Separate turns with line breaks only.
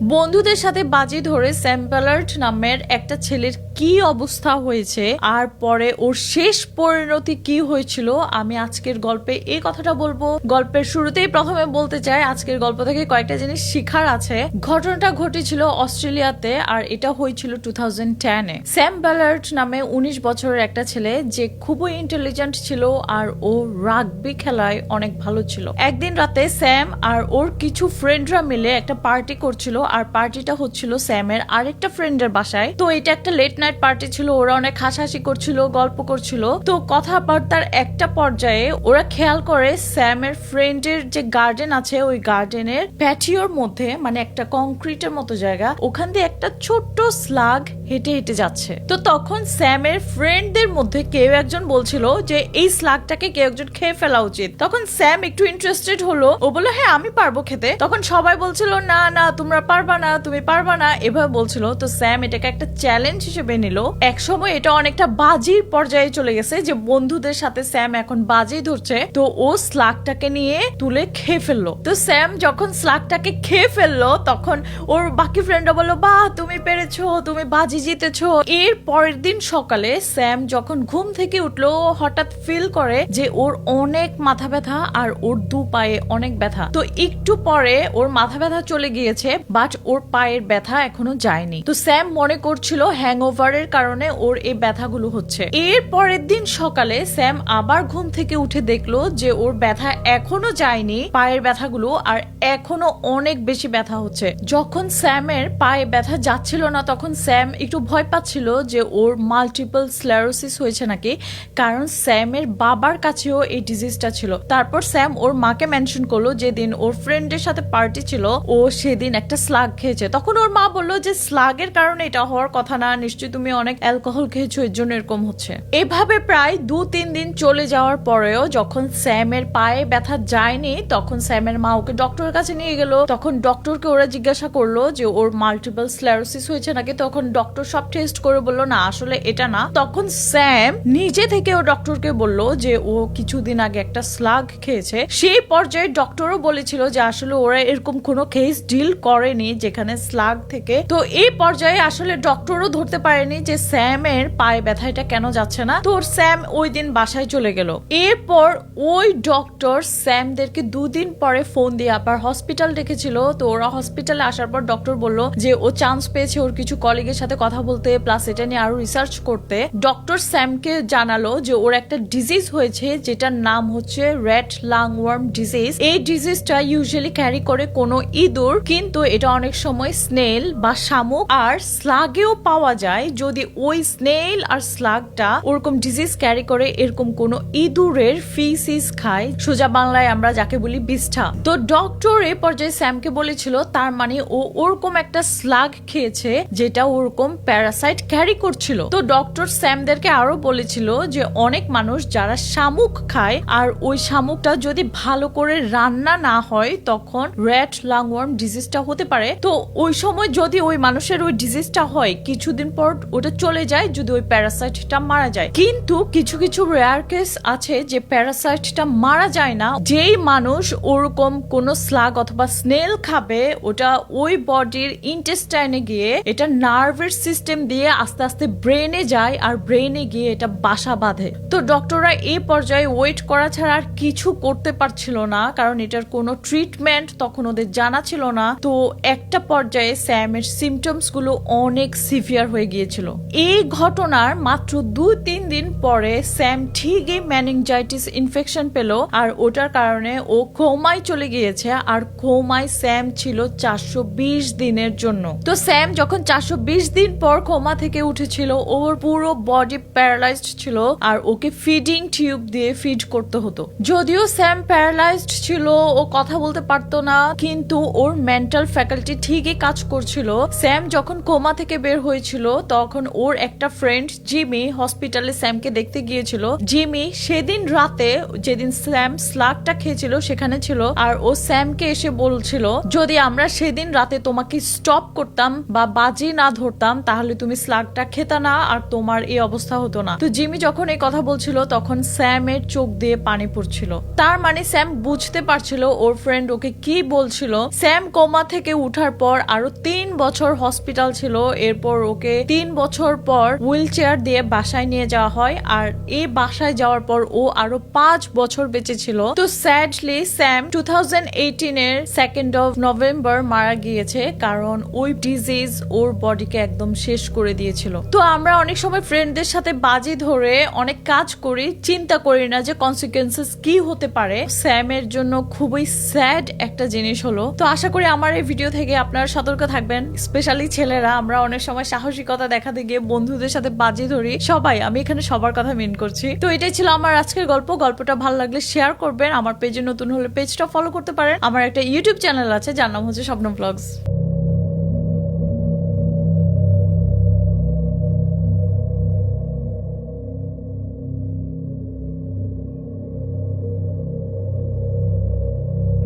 বন্ধুদের সাথে বাজি ধরে স্যাম্পেলার্ট নামের একটা ছেলের কি অবস্থা হয়েছে আর পরে ওর শেষ পরিণতি কি হয়েছিল, আমি আজকের গল্পে এই কথাটা বলব। গল্পের শুরুতেই প্রথমে বলতে চাই, আজকের গল্প থেকে কয়েকটা জিনিস শিখার আছে। ঘটনাটা ঘটেছিল অস্ট্রেলিয়াতে আর এটা হয়েছিল টু থাউজেন্ড টেনে। স্যাম ব্যালার্ট নামে উনিশ বছরের একটা ছেলে যে খুবই ইন্টেলিজেন্ট ছিল আর ও রাগবি খেলায় অনেক ভালো ছিল। একদিন রাতে স্যাম আর ওর কিছু ফ্রেন্ডরা মিলে একটা পার্টি করছিল আর পার্টিটা হচ্ছিল স্যামের আরেকটা ফ্রেন্ডের বাসায়। তো এটা একটা লেট নাইট পার্টি ছিল, ওরা অনেক হাসাহাসি করছিল, গল্প করছিল। তো কথাবার্তার একটা পর্যায়ে ওরা খেয়াল করে স্যামের ফ্রেন্ডের যে গার্ডেন আছে, ওই গার্ডেনের প্যাটিওর মধ্যে মানে একটা কংক্রিটের মতো জায়গা, ওখান দিয়ে একটা ছোট্ট স্লাগ হেঁটে হেঁটে যাচ্ছে। তো তখন স্যামের ফ্রেন্ডদের মধ্যে কেউ একজন বলছিল যে, এই স্লাগটাকে কেউ একজন খেয়ে ফেলা উচিত। তখন স্যাম একটু ইন্টারেস্টেড হলো। ও বলল হ্যাঁ আমি পারব খেতে। তখন সবাই বলছিল, না না, তোমরা পারবা না, তুমি পারবা না, এভাবে বলছিল। তো স্যাম এটাকে একটা চ্যালেঞ্জ হিসেবে নিল। এক সময় এটা অনেকটা বাজির পর্যায়ে চলে গেছে যে বন্ধুদের সাথে স্যাম এখন বাজি ধরছে। তো ও স্লাগটাকে নিয়ে তুলে খেয়ে ফেলল। তো স্যাম যখন স্লাগটাকে খেয়ে ফেলল, তখন ওর বাকি ফ্রেন্ডরা বলল, বাহ, তুমি পেরেছ, তুমি বাজি জিতেছো। এর পরের দিন সকালে স্যাম যখন ঘুম থেকে উঠল, হঠাৎ ফিল করে যে ওর অনেক মাথা ব্যথা আর ওর দু পায়ে অনেক ব্যথা। তো একটু পরে ওর মাথা ব্যথা চলে গিয়েছে বাট ওর পায়ের ব্যথা এখনও যায়নি। তো স্যাম মনে করছিল হ্যাংওভারের কারণে ওর এই ব্যথাগুলো হচ্ছে। এর পরের দিন সকালে স্যাম আবার ঘুম থেকে উঠে দেখল যে ওর ব্যথা এখনও যায়নি, পায়ের ব্যথাগুলো আর এখনও অনেক বেশি ব্যথা হচ্ছে। যখন স্যামের পায়ে ব্যথা যাচ্ছিল না, তখন স্যাম একটু ভয় পাচ্ছিল যে ওর মাল্টিপল স্লেরোসিস হয়েছে নাকি, কারণ স্যামের বাবার কাছেও এই ডিজিজটা ছিল। তারপর স্যাম ওর মাকে মেনশন করল, যেদিন ওর ফ্রেন্ডের সাথে পার্টি ছিল, ও সেদিন একটা স্লাগ খেয়েছে। তখন ওর মা বলল যে স্লাগের কারণে এটা হওয়ার কথা না, নিশ্চয়ই তুমি অনেক অ্যালকোহল খেয়েছো, এর জন্য এরকম হচ্ছে। এভাবে প্রায় দু তিন দিন চলে যাওয়ার পরেও যখন স্যামের পায়ে ব্যথা যায়নি, তখন স্যামের মা ওকে ডক্টরের কাছে নিয়ে গেল। তখন ডক্টরকে ওরা জিজ্ঞাসা করল যে, ওর মাল্টিপল স্লেরোসিস হয়েছে নাকি? তখন ডক্টর সব টেস্ট করে বলল, না, আসলে এটা না। তখন স্যাম নিজে থেকে ও ডক্টরকে বলল যে, ও কিছুদিন আগে একটা স্লাগ খেয়েছে। সেই পর্যায়ে ডক্টরও বলেছিল যে, আসলে ওরা এরকম কোনো কেস ডিল করেনি। যেখানে স্লাগ থেকে। তো এই পর্যায়ে আসলে ডক্টরও ধরতে পারেনি যে স্যামের পায়ে ব্যথা এটা কেন যাচ্ছে না। তো স্যাম ওই দিন বাসায় চলে গেল। এরপর ওই ডক্টর স্যামদেরকে দুদিন পরে ফোন দিয়ে আবার হসপিটাল ডেকেছিল। তো ওরা হসপিটালে আসার পর ডক্টর বলল যে ও চান্স পেয়েছে ওর কিছু কলিগের সাথে কথা বলতে, প্লাস এটা নিয়ে আরও রিসার্চ করতে। ডক্টর স্যামকে জানালো যে ওর একটা ডিজিজ হয়েছে যেটার নাম হচ্ছে রেড লাং ওয়ার্ম ডিজিজ এই ডিজিজটা ইউজুয়ালি ক্যারি করে কোনো ইঁদুর, কিন্তু এটা অনেক সময় স্নেল বা শামুক আর স্লাগেও পাওয়া যায়। যদি ওই স্নেল আর স্লাগটা ওরকম ডিজিজ ক্যারি করে, এরকম কোনো ইঁদুরের ফিসিস খায়, সোজা বাংলায় আমরা যাকে বলি বিষ্ঠা। তো ডক্টর এ পর্যায়ে স্যামকে বলেছিল, তার মানে ও ওরকম একটা স্লাগ খেয়েছে যেটা ওরকম প্যারাসাইট ক্যারি করছিল। তো ডক্টর স্যামদেরকে আরও বলেছিল যে, অনেক মানুষ যারা শামুক খায় আর ওই শামুকটা যদি ভালো করে রান্না না হয়, তখন রেড লাংওয়ার্ম ডিজিজটা হতে পারে। তো ওই সময় যদি ওই মানুষের ওই ডিজিজটা হয়, কিছুদিন পর ওটা চলে যায়, যদি ওই প্যারাসাইটটা মারা যায়। কিন্তু কিছু কিছু রেয়ার কেস আছে যে প্যারাসাইটটা মারা যায় না, যেই মানুষ ওরকম কোন স্লাগ অথবা স্নেল খাবে, ওটা ওই বডির ইন্টেস্টাইনে গিয়ে এটা নার্ভের সিস্টেম দিয়ে আস্তে আস্তে ব্রেনে যায় আর ব্রেনে গিয়ে এটা বাসা বাঁধে। তো ডক্টররা এই পর্যায়ে ওয়েট করা ছাড়া আর কিছু করতে পারছিল না, কারণ এটার কোনো ট্রিটমেন্ট তখন ওদের জানা ছিল না। তো একটা পর্যায়ে স্যামের সিমটমসগুলো অনেক সিভিয়ার হয়ে গিয়েছিল। এই ঘটনার মাত্র দুই তিন দিন পরে স্যাম ঠিকই ম্যানিংজাইটিস ইনফেকশন পেল আর ওটার কারণে ও কোমায় চলে গিয়েছে আর কোমায় স্যাম ছিল চারশো বিশ দিনের জন্য। তো স্যাম যখন চারশো বিশ দিন পর কোমা থেকে উঠেছিল, ওর পুরো বডি প্যারালাইজড ছিল আর ওকে ফিডিং টিউব দিয়ে ফিড করতে হতো। যদিও স্যাম প্যারালাইজড ছিল, ও কথা বলতে পারতো না, কিন্তু ওর মেন্টাল ফ্যাকাল্টি ঠিকই কাজ করছিল। স্যাম যখন কোমা থেকে বের হয়েছিল, তখন ওর একটা ফ্রেন্ড জিমি হসপিটালে স্যামকে দেখতে গিয়েছিল। জিমি সেদিন রাতে যেদিন স্যাম স্লাগটা খেয়েছিল সেখানে ছিল আর ও স্যামকে এসে বলছিল, যদি আমরা সেদিন রাতে তোমাকে স্টপ করতাম বা বাজি না ধরতাম, তাহলে তুমি স্লাগটা খেতা না আর তোমার এই অবস্থা হতো না। তো জিমি যখন এই কথা বলছিল, তখন স্যামের চোখ দিয়ে পানি পড়ছিল। তার মানে স্যাম বুঝতে পারছিল ওর ফ্রেন্ড ওকে কি বলছিল। স্যাম কোমা থেকে উঠার পর আরও তিন বছর হসপিটাল ছিল। এরপর ওকে তিন বছর পর হুইল চেয়ার দিয়ে বাসায় নিয়ে যাওয়া হয়। আর এই বাসায় যাওয়ার পর ও আরও পাঁচ বছর বেঁচে ছিল। তো স্যাডলি স্যাম টু থাউজেন্ড এর সেকেন্ড অফ নভেম্বর মারা গিয়েছে। কারণ ওই ডিজিজ ওর বডিকে একদম শেষ করে দিয়েছিল। তো আমরা অনেক সময় ফ্রেন্ডদের সাথে বাজি ধরে অনেক কাজ করি। চিন্তা করি না যে কনসিকুয়েন্সেস কি হতে পারে। স্যামের জন্য খুবই স্যাড একটা জিনিস হলো। তো আশা করি আমার এই ভিডিও থেকে আপনারা সতর্ক থাকবেন। স্পেশালি ছেলেরা, আমরা অনেক সময় সাহসিকতা দেখাতে গিয়ে বন্ধুদের সাথে বাজি ধরি। সবাই, আমি এখানে সবার কথা মেন করছি। তো এটাই ছিল আমার আজকের গল্প। গল্পটা ভালো লাগলে শেয়ার করবেন। আমার পেজে নতুন হলে পেজটা ফলো করতে পারেন। আমার একটা ইউটিউব চ্যানেল আছে, যার নাম হচ্ছে স্বপ্ন ব্লগস